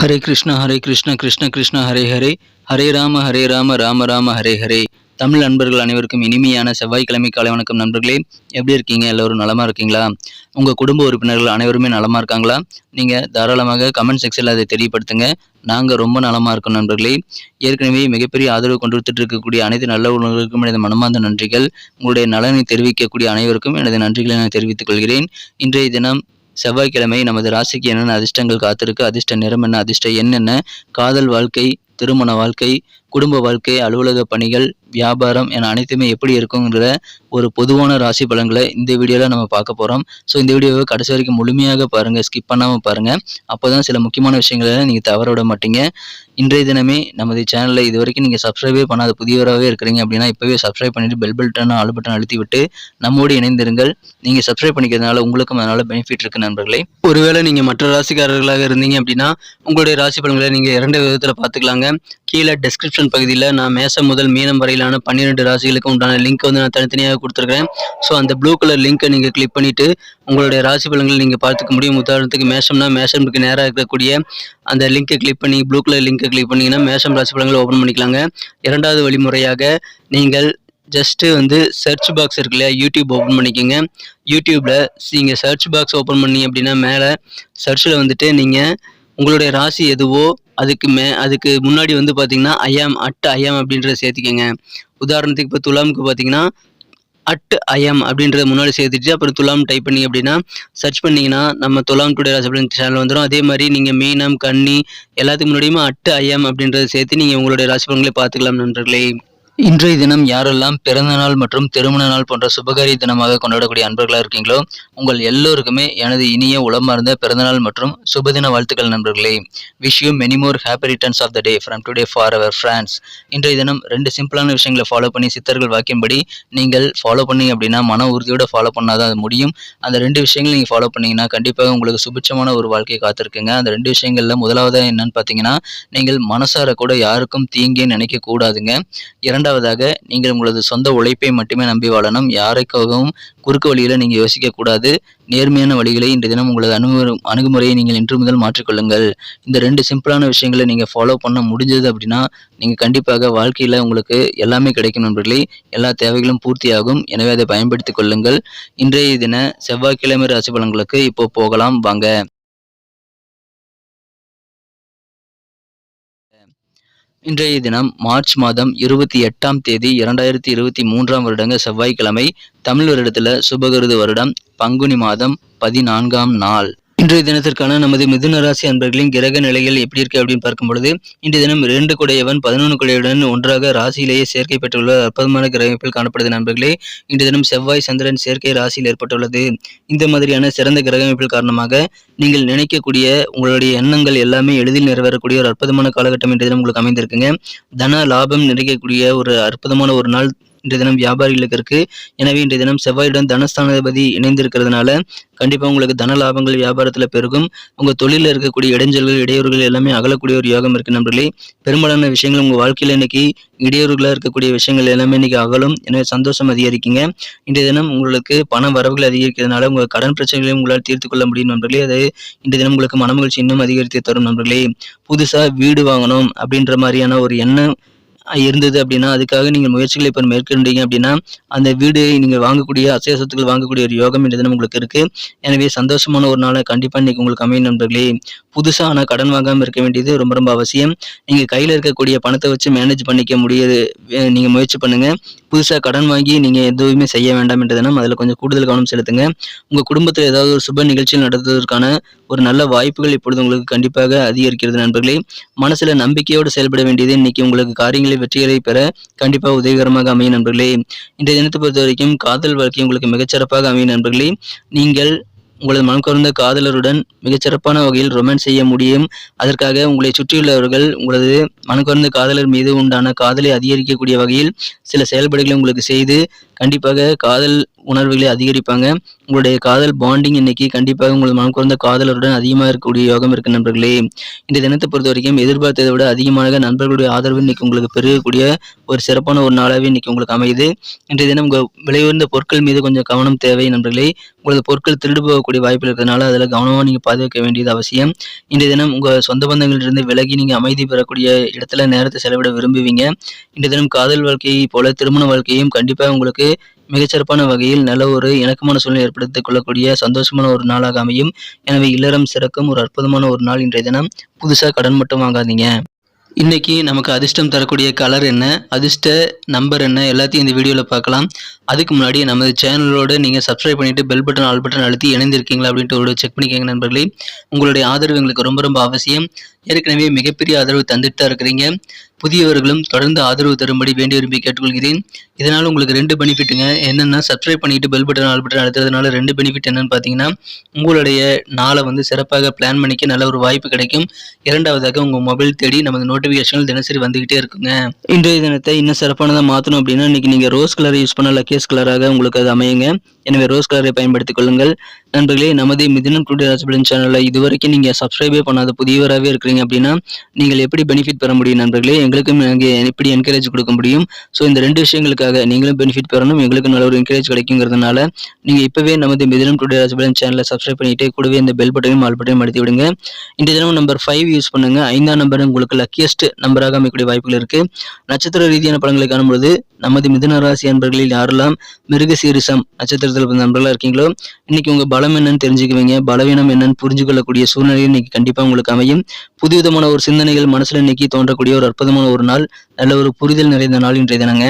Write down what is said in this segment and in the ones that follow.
ஹரே கிருஷ்ணா ஹரே கிருஷ்ணா கிருஷ்ண கிருஷ்ணா ஹரே ஹரே. ஹரே ராம ஹரே ராம ராம ராம ஹரே ஹரே. தமிழ் நண்பர்கள் அனைவருக்கும் இனிமையான செவ்வாய்க்கிழமை காலை வணக்கம் நண்பர்களே. எப்படி இருக்கீங்க? எல்லோரும் நலமாக இருக்கீங்களா? உங்கள் குடும்ப உறுப்பினர்கள் அனைவருமே நலமாக இருக்காங்களா? நீங்கள் தாராளமாக கமெண்ட் செக்ஷனில் அதை தெரியப்படுத்துங்க. நாங்கள் ரொம்ப நலமாக இருக்கோம் நண்பர்களே. ஏற்கனவே மிகப்பெரிய ஆதரவு கொண்டு இருக்கக்கூடிய அனைத்து நல்ல உணர்வுகளுக்கும் எனது மனமார்ந்த நன்றிகள். உங்களுடைய நலனை தெரிவிக்கக்கூடிய அனைவருக்கும் எனது நன்றிகளை நான் தெரிவித்துக் கொள்கிறேன். இன்றைய தினம் செவ்வாய்க்கிழமை நமது ராசிக்கு என்னென்ன அதிர்ஷ்டங்கள் காத்திருக்கு? அதிர்ஷ்ட நிறம் என்ன? அதிர்ஷ்ட என்னென்ன காதல் வாழ்க்கை திருமண வாழ்க்கை குடும்ப வாழ்க்கை அலுவலக பணிகள் வியாபாரம் என அனைத்துமே எப்படி இருக்குங்கிற ஒரு பொதுவான ராசி பலன்களை இந்த வீடியோவில் நம்ம பார்க்க போகிறோம் ஸோ இந்த வீடியோவை கடைசி வரைக்கும் முழுமையாக பாருங்கள் ஸ்கிப் பண்ணாமல் பாருங்கள் அப்போ தான் சில முக்கியமான விஷயங்களை நீங்கள் தவற விட மாட்டீங்க. இன்றைய தினமே நமது சேனலில் இது வரைக்கும் நீங்கள் சப்ஸ்கிரைபே பண்ணாத புதியவராகவே இருக்கிறீங்க அப்படின்னா இப்போவே சப்ஸ்கிரைப் பண்ணிவிட்டு பெல் பட்டன் ஆல் பட்டன் அழுத்தி விட்டு நம்மோடு இணைந்திருங்கள். நீங்கள் சப்ஸ்கிரைப் பண்ணிக்கிறதுனால உங்களுக்கும் அதனால் பெனிஃபிட் இருக்குது நண்பர்களே. ஒருவேளை நீங்கள் மற்ற ராசிக்காரர்களாக இருந்தீங்க அப்படின்னா உங்களுடைய ராசி பலன்களை நீங்கள் இரண்டு விதத்தில் பார்த்துக்கலாங்க. கீழே டெஸ்கிரிப்ஷன் பகுதியில் நான் மேசம் முதல் மீனம் வரையிலான பன்னிரெண்டு ராசிகளுக்கு உண்டான லிங்க் வந்து நான் தனித்தனியாக கொடுத்துருக்கேன் ஸோ அந்த ப்ளூ கலர் லிங்க்கை நீங்கள் கிளிக் பண்ணிவிட்டு உங்களுடைய ராசி பலன்கள் நீங்கள் பார்த்துக்க முடியும். உதாரணத்துக்கு மேஷம்னா மேஷம்க்கு நேராக இருக்கக்கூடிய அந்த லிங்கை கிளிக் பண்ணி ப்ளூ கலர் லிங்கை கிளிக் பண்ணிங்கன்னா மேஷம் ராசி பலன்களை ஓப்பன் பண்ணிக்கலாங்க. இரண்டாவது வழிமுறையாக நீங்கள் ஜஸ்ட்டு வந்து சர்ச் பாக்ஸ் இருக்கு இல்லையா யூடியூப் ஓப்பன் பண்ணிக்கோங்க. யூடியூப்பில் நீங்கள் சர்ச் பாக்ஸ் ஓப்பன் பண்ணி அப்படின்னா மேலே சர்ச்சில் வந்துட்டு நீங்கள் உங்களுடைய ராசி எதுவோ அதுக்கு மே அதுக்கு முன்னாடி வந்து பார்த்தீங்கன்னா ஐயாம் அட் ஐயாம் அப்படின்றத சேர்த்துக்கோங்க. உதாரணத்துக்கு இப்போ துலாமுக்கு பார்த்தீங்கன்னா அட் ஐஎம் அப்படின்றத முன்னாடி சேர்த்துட்டு அப்புறம் துலாம் டைப் பண்ணி அப்படின்னா சர்ச் பண்ணிங்கன்னா நம்ம துலாம் டுடே ராசி அப்படின்னு சேனல் வந்துடும் அதே மாதிரி நீங்கள் மீனம் கன்னி எல்லாத்துக்கு முன்னாடியுமே அட் ஐஎம் அப்படின்றத சேர்த்து நீங்கள் உங்களுடைய ராசி பலன்களை பார்த்துக்கலாம் நண்பர்களே. இன்றைய தினம் யாரெல்லாம் பிறந்த நாள் மற்றும் திருமண நாள் போன்ற சுபகாரிய தினமாக கொண்டாடக்கூடிய அன்பர்களாக இருக்கீங்களோ உங்கள் எல்லோருக்குமே எனது இனிய உளமார்ந்த பிறந்தநாள் மற்றும் சுபதின வாழ்த்துக்கள் நண்பர்களே. Wish you many more happy returns of the day from today for our friends இன்றைய தினம் ரெண்டு சிம்பிளான விஷயங்களை ஃபாலோ பண்ணி சித்தர்கள் வாக்கியம்படி நீங்கள் ஃபாலோ பண்ணீங்க அப்படின்னா மன உறுதியோட ஃபாலோ பண்ணால் தான் அது முடியும். அந்த ரெண்டு விஷயங்கள் நீங்கள் ஃபாலோ பண்ணீங்கன்னா கண்டிப்பாக உங்களுக்கு சுபிட்சமான ஒரு வாழ்க்கையை காத்திருக்குங்க. அந்த ரெண்டு விஷயங்களில் முதலாவது என்னன்னு பார்த்தீங்கன்னா நீங்கள் மனசார கூட யாருக்கும் தீங்கே நினைக்க கூடாதுங்க. இரண்டாவதாக நீங்கள் உங்களது சொந்த உழைப்பை மட்டுமே நம்பி வாழணும். யாருக்காகவும் குறுக்கு வழியில் நீங்கள் யோசிக்கக்கூடாது நேர்மையான வழிகளை இன்று தினம் உங்களது அணுகு அணுகுமுறையை நீங்கள் இன்று முதல் மாற்றிக்கொள்ளுங்கள். இந்த ரெண்டு சிம்பிளான விஷயங்களை நீங்கள் ஃபாலோ பண்ண முடிஞ்சது அப்படின்னா நீங்கள் கண்டிப்பாக வாழ்க்கையில் உங்களுக்கு எல்லாமே கிடைக்கும் நண்பர்களே. எல்லா தேவைகளும் பூர்த்தியாகும். எனவே அதை பயன்படுத்திக் கொள்ளுங்கள். இன்றைய தின செவ்வாய்க்கிழமை ராசி பலன்களுக்கு இப்போ போகலாம். வாங்க. இன்றைய தினம் மார்ச் மாதம் இருபத்தி எட்டாம் தேதி இரண்டாயிரத்தி இருபத்தி மூன்றாம் வருடங்க செவ்வாய்க்கிழமை தமிழ் வருடத்தில் சுபகிருது வருடம் பங்குனி மாதம் பதினான்காம் நாள். இன்றைய தினத்திற்கான நமது மிதுன ராசி அன்பர்களின் கிரக நிலைகள் எப்படி இருக்கு அப்படின்னு பார்க்கும் பொழுது இன்றைய தினம் இரண்டு குடையவன் பதினொன்று குடையுடன் ஒன்றாக ராசியிலேயே சேர்க்கை பெற்றுள்ள அற்புதமான கிரகமைப்பில் காணப்படுது நண்பர்களே. இன்றைய தினம் செவ்வாய் சந்திரன் சேர்க்கை ராசியில் ஏற்பட்டுள்ளது. இந்த மாதிரியான சிறந்த கிரகமைப்பில் காரணமாக நீங்கள் நினைக்கக்கூடிய உங்களுடைய எண்ணங்கள் எல்லாமே எளிதில் நிறைவேறக்கூடிய ஒரு அற்புதமான காலகட்டம் இன்றைய தினம் உங்களுக்கு அமைந்திருக்குங்க. தன லாபம் நிறைக்கக்கூடிய ஒரு அற்புதமான ஒரு நாள் இன்றைய தினம் வியாபாரிகளுக்கு இருக்கு. எனவே இன்றைய தினம் செவ்வாயுடன் தனஸ்தானாதிபதி இணைந்திருக்கிறதுனால கண்டிப்பாக உங்களுக்கு தன லாபங்கள் வியாபாரத்தில் பெருகும். உங்கள் தொழிலில் இருக்கக்கூடிய இடைஞ்சல்கள் இடையூறுகள் எல்லாமே அகலக்கூடிய ஒரு யோகம் இருக்கு நண்பர்களே. பெரும்பாலான விஷயங்கள் உங்கள் வாழ்க்கையில் இன்னைக்கு இடையூறுகளாக இருக்கக்கூடிய விஷயங்கள் எல்லாமே இன்னைக்கு அகலும். எனவே சந்தோஷம் அதிகரிக்குங்க. இன்றைய தினம் உங்களுக்கு பண வரவுகள் அதிகரிக்கிறதுனால உங்கள் கடன் பிரச்சனைகளையும் உங்களால் தீர்த்து கொள்ள முடியும் நண்பர்களே. அது இன்றைய தினம் உங்களுக்கு மனமகிழ்ச்சி இன்னும் அதிகரித்து தரும் நண்பர்களே. புதுசாக வீடு வாங்கணும் அப்படின்ற மாதிரியான ஒரு எண்ணம் இருந்தது அப்படின்னா அதுக்காக நீங்கள் முயற்சிகளை இப்போ மேற்கொண்டீங்க அப்படின்னா அந்த வீடு நீங்கள் வாங்கக்கூடிய அசைய சொத்துக்கள் வாங்கக்கூடிய ஒரு யோகம் இந்த உங்களுக்கு இருக்குது எனவே சந்தோஷமான ஒரு நாளை கண்டிப்பாக இன்றைக்கி உங்களுக்கு அமையும் நண்பர்களே. புதுசாக ஆனால் கடன் வாங்காமல் இருக்க வேண்டியது ரொம்ப ரொம்ப அவசியம். நீங்கள் கையில் இருக்கக்கூடிய பணத்தை வச்சு மேனேஜ் பண்ணிக்க முடியாது நீங்கள் முயற்சி பண்ணுங்கள் புதுசாக கடன் வாங்கி நீங்கள் எதுவுமே செய்ய வேண்டாம் என்றதுனா அதில் கொஞ்சம் கூடுதல் கவனம் செலுத்துங்க. உங்கள் குடும்பத்தில் ஏதாவது ஒரு சுப நிகழ்ச்சியில் நடத்துவதற்கான ஒரு நல்ல வாய்ப்புகள் இப்பொழுது உங்களுக்கு கண்டிப்பாக அதிகரிக்கிறது நண்பர்களே. மனசில் நம்பிக்கையோடு செயல்பட வேண்டியது இன்னைக்கு உங்களுக்கு காரியங்களை வெற்றிகளை பெற கண்டிப்பாக உதவிகரமாக அமையும் நண்பர்களே. இன்றைய தினத்தை பொறுத்த வரைக்கும் காதல் வாழ்க்கை உங்களுக்கு மிகச்சிறப்பாக அமையும் நண்பர்களே. நீங்கள் உங்களது மனக்குறந்த காதலருடன் மிகச்சிறப்பான வகையில் ரொமான்ஸ் செய்ய முடியும். அதற்காக உங்களை சுற்றியுள்ளவர்கள் உங்களது மனக்குறந்த காதலர் மீது உண்டான காதலை அதிகரிக்கக்கூடிய வகையில் சில செயல்பாடுகளை உங்களுக்கு செய்து கண்டிப்பாக காதல் உணர்வுகளை அதிகரிப்பாங்க. உங்களுடைய காதல் பாண்டிங் இன்னைக்கு கண்டிப்பாக உங்கள் மனம் குறைந்த காதலருடன் அதிகமாக இருக்கக்கூடிய யோகம் இருக்கு நண்பர்களே. இந்த தினத்தை பொறுத்த வரைக்கும் எதிர்பார்த்ததை விட அதிகமாக நண்பர்களுடைய ஆதரவு இன்னைக்கு உங்களுக்கு பெருகக்கூடிய ஒரு சிறப்பான ஒரு நாளாகவே இன்னைக்கு உங்களுக்கு அமையுது. இன்றைய தினம் உங்கள் விலை உயர்ந்த பொருட்கள் மீது கொஞ்சம் கவனம் தேவை நண்பர்களே. உங்களது பொருட்கள் திருடு போகக்கூடிய வாய்ப்பு இருக்கிறதுனால அதில் கவனமாக நீங்கள் பாதுகாக்க வேண்டியது அவசியம். இன்றைய தினம் உங்கள் சொந்த பந்தங்களிலிருந்து விலகி நீங்கள் அமைதி பெறக்கூடிய இடத்துல நேரத்தை செலவிட விரும்புவீங்க. இன்றைய தினம் காதல் வாழ்க்கையை போல திருமண வாழ்க்கையும் கண்டிப்பாக உங்களுக்கு மிகச்சிறப்பான வகையில் நல்ல ஒரு இணக்கமான சூழ்நிலை ஏற்படுத்திக் கொள்ளக்கூடிய சந்தோஷமான ஒரு நாளாக அமையும். எனவே இல்லறம் சிறக்கும். ஒரு அற்புதமான ஒரு நாள் இன்றைய தினம். புதுசாக கடன் மட்டும் வாங்காதீங்க. இன்னைக்கு நமக்கு அதிர்ஷ்டம் தரக்கூடிய கலர் என்ன? அதிர்ஷ்ட நம்பர் என்ன? எல்லாத்தையும் இந்த வீடியோவில் பார்க்கலாம். அதுக்கு முன்னாடி நமது சேனலோடு நீங்கள் சப்ஸ்கிரைப் பண்ணிட்டு பெல் பட்டன் ஆல் பட்டன் அழுத்தி இணைந்திருக்கீங்களா அப்படின்ட்டு ஒரு செக் பண்ணிக்கோங்க நண்பர்களே. உங்களுடைய ஆதரவு எங்களுக்கு ரொம்ப ரொம்ப அவசியம். ஏற்கனவே மிகப்பெரிய ஆதரவு தந்துட்டு தான் இருக்கிறீங்க. புதியவர்களும் தொடர்ந்து ஆதரவு தரும்படி வேண்டி விரும்பி கேட்டுக்கொள்கிறேன். இதனால் உங்களுக்கு ரெண்டு பெனிஃபிட்டுங்க என்னென்னா சப்ஸ்கிரைப் பண்ணிட்டு பெல் பட்டன் ஆல் பட்டன் அழுத்துறதுனால ரெண்டு பெனிஃபிட் என்னன்னு பார்த்தீங்கன்னா உங்களுடைய நாளை வந்து சிறப்பாக பிளான் பண்ணிக்க நல்ல ஒரு வாய்ப்பு கிடைக்கும். இரண்டாவதாக உங்கள் மொபைல் தேடி நமது நோட்டிஃபிகேஷன்கள் தினசரி வந்துகிட்டே இருக்குங்க. இன்றைய தினத்தை இன்னும் சிறப்பானதாக மாற்றணும் அப்படின்னா இன்றைக்கி நீங்கள் ரோஸ் கலரை யூஸ் பண்ண லக்கேஸ் கலராக உங்களுக்கு அது அமையுங்க. எனவே ரோஸ் கலரை பயன்படுத்திக் கொள்ளுங்கள். நண்பர்களே நமது மிதினம் டுடே ராஜபலன் சேனலில் இதுவரைக்கும் நீங்கள் சப்ஸ்கிரைபே பண்ணாத புதியவராகவே இருக்கிறீங்க அப்படின்னா நீங்கள் எப்படி பெனிஃபிட் பெற முடியும் நண்பர்களே? எங்களுக்கும் இங்கே எப்படி என்கரேஜ் கொடுக்க முடியும்? ஸோ இந்த ரெண்டு விஷயங்களுக்காக நீங்களும் பெனிஃபிட் பெறணும் எங்களுக்கும் நல்ல ஒரு என்கரேஜ் கிடைக்குங்கிறதுனால நீங்கள் இப்போவே நமது மிதினம் டுடே ராஜபலன் சேனலை சப்ஸ்கிரைப் பண்ணிட்டு கூடவே இந்த பெல் பட்டனையும் ஆல் பட்டனையும் அழுத்தி விடுங்க. இந்த தினம் நம்பர் ஃபைவ் யூஸ் பண்ணுங்க. ஐந்தாம் நம்பர் உங்களுக்கு லக்கியஸ்ட் நம்பராக அமைக்கக்கூடிய வாய்ப்புகள் இருக்கு. நட்சத்திர ரீதியான படங்களை காணும்பொழுது நமது மிதுன ராசி நண்பர்களில் யாரெல்லாம் மிருக சீரிசம் நட்சத்திரத்தில் நண்பர்களாக இருக்கீங்களோ இன்னைக்கு உங்க பலம் என்னன்னு தெரிஞ்சுக்குவீங்க. பலவீனம் என்னன்னு புரிஞ்சு கொள்ளக்கூடிய சூழ்நிலை இன்னைக்கு கண்டிப்பா உங்களுக்கு அமையும். புதுவிதமான ஒரு சிந்தனைகள் மனசுல இன்னைக்கு தோன்றக்கூடிய ஒரு அற்புதமான ஒரு நாள் நல்ல ஒரு புரிதல் நிறைந்த நாள் இன்றைய தினங்க.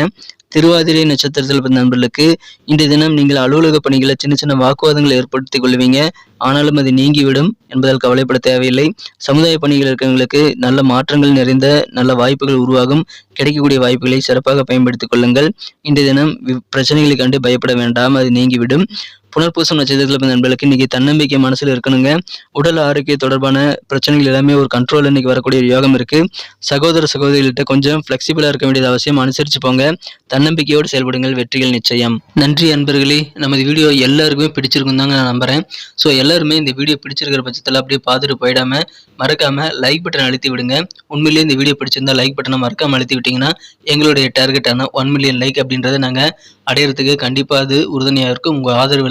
திருவாதிரை நட்சத்திரத்தில் பிறந்த நண்பர்களுக்கு இன்றைய தினம் நீங்கள் அலுவலக பணிகளை சின்ன சின்ன வாக்குவாதங்களை ஏற்படுத்திக் கொள்வீங்க. ஆனாலும் அது நீங்கிவிடும் என்பதால் கவலைப்பட தேவையில்லை. சமுதாய பணிகள் இருக்கிறவங்களுக்கு நல்ல மாற்றங்கள் நிறைந்த நல்ல வாய்ப்புகள் உருவாகும். கிடைக்கக்கூடிய வாய்ப்புகளை சிறப்பாக பயன்படுத்திக் கொள்ளுங்கள். இன்றைய தினம் பிரச்சனைகளை கண்டு பயப்பட வேண்டாம். அது நீங்கிவிடும். புனர்பூசம் நட்சத்திரத்தில் பிறந்த நண்பர்களுக்கு இன்னைக்கு தன்னம்பிக்கை மனசில் இருக்கணுங்க. உடல் ஆரோக்கிய தொடர்பான பிரச்சனைகள் எல்லாமே ஒரு கண்ட்ரோல் இன்னைக்கு வரக்கூடிய யோகம் இருக்கு. சகோதர சகோதரிகள்கிட்ட கொஞ்சம் ஃபிளெக்சிபிளா இருக்க வேண்டியது அவசியம். அனுசரிச்சு போங்க. தன்னம்பிக்கையோடு செயல்படுங்கள். வெற்றிகள் நிச்சயம். நன்றி அன்பர்களே. நமது வீடியோ எல்லாருக்குமே பிடிச்சிருக்கும் தாங்க நான் நம்புறேன். ஸோ எல்லாருமே இந்த வீடியோ பிடிச்சிருக்கிற பட்சத்தில் அப்படியே பார்த்துட்டு போயிடாம மறக்காம லைக் பட்டன் அழுத்தி விடுங்க. உண்மையிலேயே இந்த வீடியோ பிடிச்சிருந்தா லைக் பட்டனை மறக்காம அழுத்தி விட்டீங்கன்னா எங்களுடைய டார்கெட்டான ஒன் மில்லியன் லைக் அப்படின்றத நாங்கள் அடையிறதுக்கு கண்டிப்பாக அது உறுதுணையாக இருக்கும். உங்கள் ஆதரவு